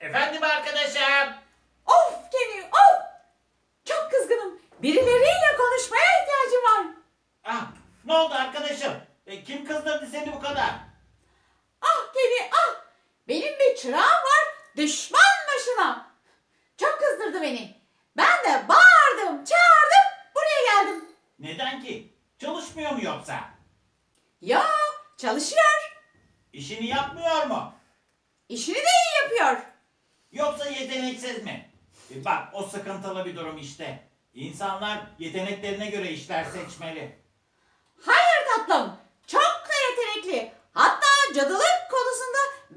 Efendim arkadaşım. Of Kenny of! Çok kızgınım. Birileriyle konuşmaya ihtiyacım var. Ah, ne oldu arkadaşım? E, kim kızdırdı seni bu kadar? Ah Kenny ah! Benim bir çırağım var düşman başına. Çok kızdırdı beni. Ben de bağırdım, çağırdım, buraya geldim. Neden ki? Çalışmıyor mu yoksa? Ya çalışıyor. İşini yapmıyor mu? İşini de iyi yapıyor. Yoksa yeteneksiz mi? E, bak o sıkıntılı bir durum işte. İnsanlar yeteneklerine göre işler seçmeli. Hayır tatlım. Çok da yetenekli. Hatta konusunda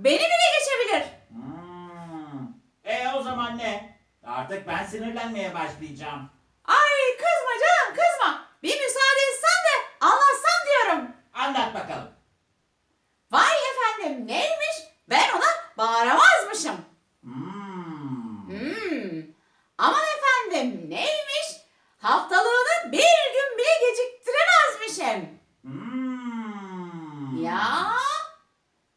beni bile geçebilir. Hmm. E o zaman ne? Artık ben sinirlenmeye başlayacağım. Ay kızma canım kızma. Bir müsaade etsen de anlatsam diyorum. Anlat bakalım. Vay efendim neymiş? Ben ona bağıramazmışım. Hmm. Hmm. Aman efendim neymiş? Haftalığını bir gün bile geciktiremezmişim. Hmm. Ya?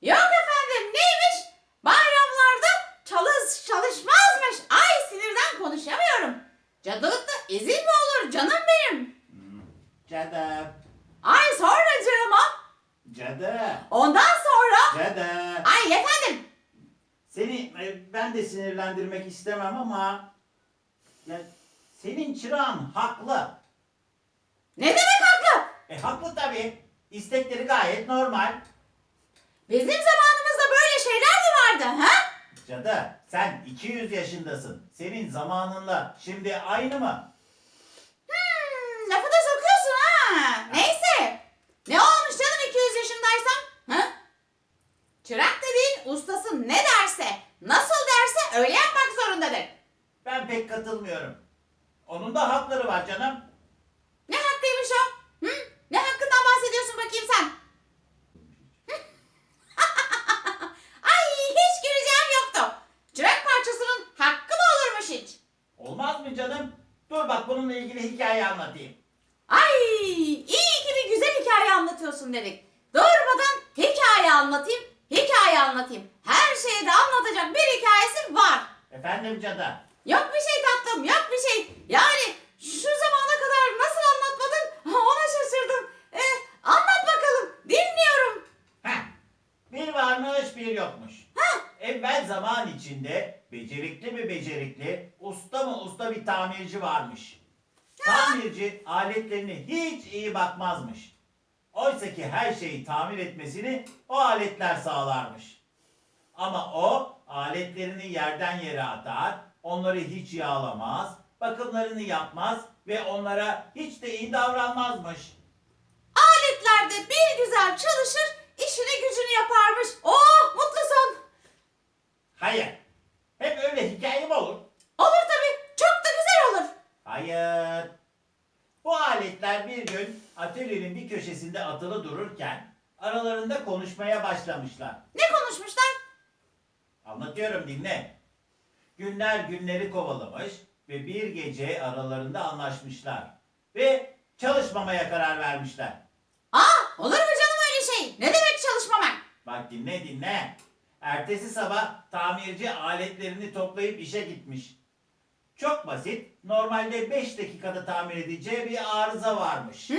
Yok efendim neymiş? Bayramlarda çalış çalışmazmış. Ay sinirden konuşamıyorum. Cadılıkta izin mi olur canım benim? Cadı. Ay sonra canıma. Cadı. Ondan sonra. Cadı. Ay efendim. Seni e, ben de sinirlendirmek istemem ama ya senin çırağın haklı. Ne demek haklı? E haklı tabii. İstekleri gayet normal. Bizim zamanımızda böyle şeyler mi vardı ha? Cadı sen 200 yaşındasın. Senin zamanınla şimdi aynı mı? Hmm, lafı da sokuyorsun ha. Neyse. Ne olmuş canım 200 yaşındaysam? Ha? Çırak ne derse, nasıl derse öyle yapmak zorundadır. Ben pek katılmıyorum. Onun da hakları var canım. Ne hakkıymış o? Hı? Ne hakkından bahsediyorsun bakayım sen? Ay hiç güleceğim yoktu. Çırak parçasının hakkı mı olurmuş hiç? Olmaz mı canım? Dur bak bununla ilgili hikaye anlatayım. Ay iyi ki bir güzel hikaye anlatıyorsun dedik. Durmadan hikaye anlatayım, hikaye anlatayım. Her şeyi de anlatacak bir hikayesi var. Efendim cadı. Yok bir şey tatlım, yok bir şey. Yani şu zamana kadar nasıl anlatmadın ona şaşırdım. E, anlat bakalım, dinliyorum. Heh. Bir varmış bir yokmuş. Heh. Evvel zaman içinde becerikli mi becerikli, usta mı usta bir tamirci varmış. Tamirci aletlerine hiç iyi bakmazmış. Oysa ki her şeyi tamir etmesini o aletler sağlarmış. Ama o aletlerini yerden yere atar, onları hiç yağlamaz, bakımlarını yapmaz ve onlara hiç de iyi davranmazmış. Aletler de bir güzel çalışır, işini gücünü yaparmış. Oh mutlu son. Hayır, hep öyle hikaye mi olur? Olur tabii, çok da güzel olur. Hayır. Bu aletler bir gün atölyenin bir köşesinde atılı dururken aralarında konuşmaya başlamışlar. Ne konuşmuşlar? Anlatıyorum dinle. Günler günleri kovalamış ve bir gece aralarında anlaşmışlar. Ve çalışmamaya karar vermişler. Aa olur mu canım öyle şey? Ne demek çalışmamak? Bak dinle dinle. Ertesi sabah tamirci aletlerini toplayıp işe gitmiş. Çok basit. Normalde 5 dakikada tamir edeceği bir arıza varmış.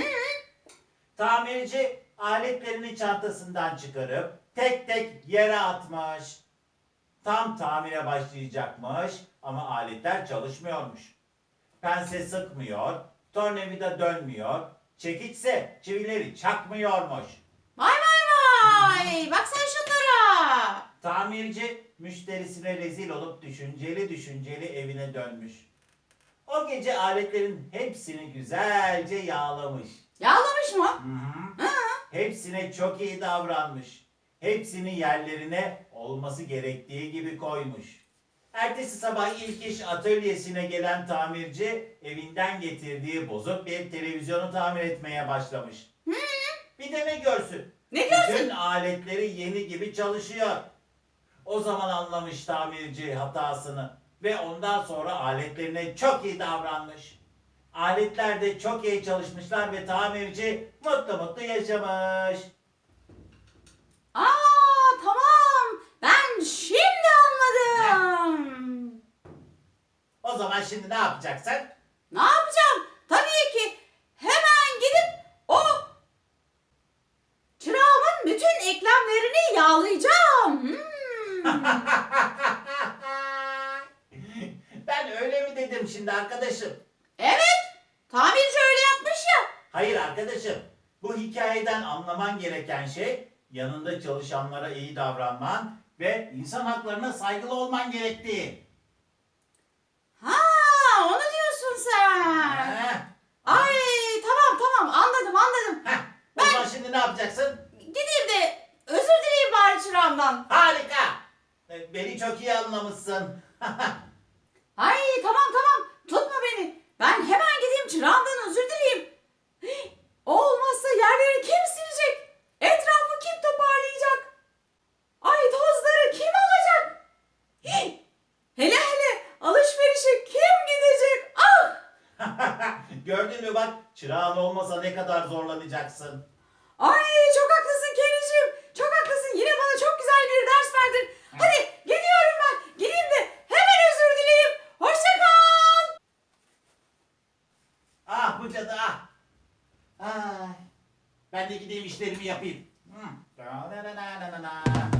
Tamirci aletlerini çantasından çıkarıp tek tek yere atmış. Tam tamire başlayacakmış ama aletler çalışmıyormuş. Pense sıkmıyor, tornavida dönmüyor, çekiçse çivileri çakmıyormuş. Vay vay vay. Bak sen şunlara. Tamirci müşterisine rezil olup düşünceli düşünceli evine dönmüş. O gece aletlerin hepsini güzelce yağlamış. Yağlamış mı? Hı hı. Hepsine çok iyi davranmış. Hepsini yerlerine olması gerektiği gibi koymuş. Ertesi sabah ilk iş atölyesine gelen tamirci evinden getirdiği bozuk bir televizyonu tamir etmeye başlamış. Bir de ne görsün? Ne görsün? Bütün aletleri yeni gibi çalışıyor. O zaman anlamış tamirci hatasını ve ondan sonra aletlerine çok iyi davranmış. Aletler de çok iyi çalışmışlar ve tamirci mutlu mutlu yaşamış. Aa tamam. Ben şimdi anladım. O zaman şimdi ne yapacaksın? Ne yapacağım? Tabii ki hemen gidip o çırağımın bütün eklemlerini yağlayacağım. Ben öyle mi dedim şimdi arkadaşım? Evet, tamirci öyle yapmış ya. Hayır arkadaşım. Bu hikayeden anlaman gereken şey yanında çalışanlara iyi davranman ve insan haklarına saygılı olman gerektiği. Ha, onu diyorsun sen. Heh, Ay tamam tamam anladım anladım. heh. O zaman şimdi ne yapacaksın? Gideyim de özür dileyeyim bari çırağımdan. Harika. E, Beni çok iyi anlamışsın. Ay tamam tamam tutma beni. Ben hemen gideyim çırağımdan özür dileyeyim. Hih, O olmazsa yerleri kim silecek? Etrafı kim toparlayacak? Ay tozları kim alacak? Hele hele alışverişe kim gidecek? Ah! Gördün mü bak çırağın olmasa ne kadar zorlanacaksın. Ay çok haklısın Keniciğim. Çok haklısın. Yine bana çok güzel bir ders verdin. Hadi gidiyorum ben. Gideyim de hemen özür dileyeyim. Hoşça kal. Ah bu cadı ah. Gideyim işlerimi yapayım. Hmm.